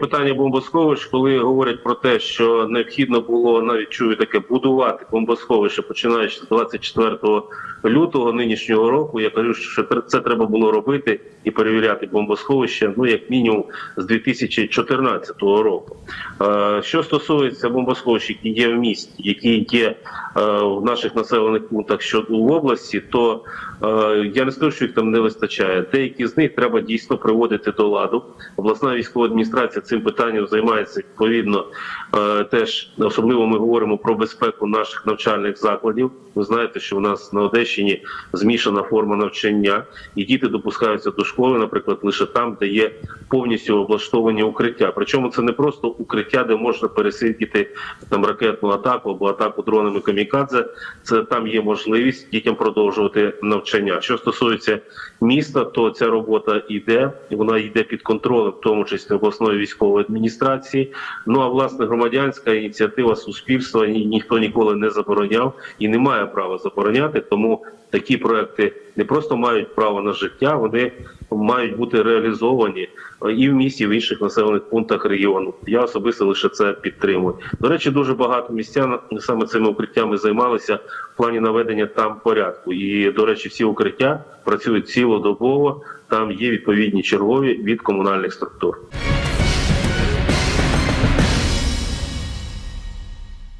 Питання бомбосховищ, коли говорять про те, що необхідно було навіть чую таке будувати бомбосховище, починаючи з 24 лютого нинішнього року. Я кажу, що це треба було робити і перевіряти бомбосховище, ну як мінімум з 2014 року. Е, Що стосується бомбосховищ, які є в місті, які є е, в наших населених пунктах щодо в області, то е, я не скажу, що їх там не вистачає. Деякі з них треба дійсно приводити до ладу. Обласна військова адміністрація цим питанням займається відповідно. е, Теж особливо ми говоримо про безпеку наших навчальних закладів. Ви знаєте, що в нас на Одещині змішана форма навчання, і діти допускаються до школи, наприклад, лише там, де є повністю облаштовані укриття. Причому це не просто укриття, де можна пересидіти там ракетну атаку або атаку дронами камікадзе. Це там є можливість дітям продовжувати навчання. Що стосується міста, то ця робота йде, і вона йде під контролем, в тому числі обласної військової адміністрації. Ну а власне громадянська ініціатива суспільства ні, ніхто ніколи не забороняв і не має права забороняти. Тому такі проекти не просто мають право на життя, вони мають бути реалізовані і в місті, і в інших населених пунктах регіону. Я особисто лише це підтримую. До речі, дуже багато містян саме цими укриттями займалися в плані наведення там порядку. І до речі, всі укриття працюють цілодобово. Там є відповідні чергові від комунальних структур.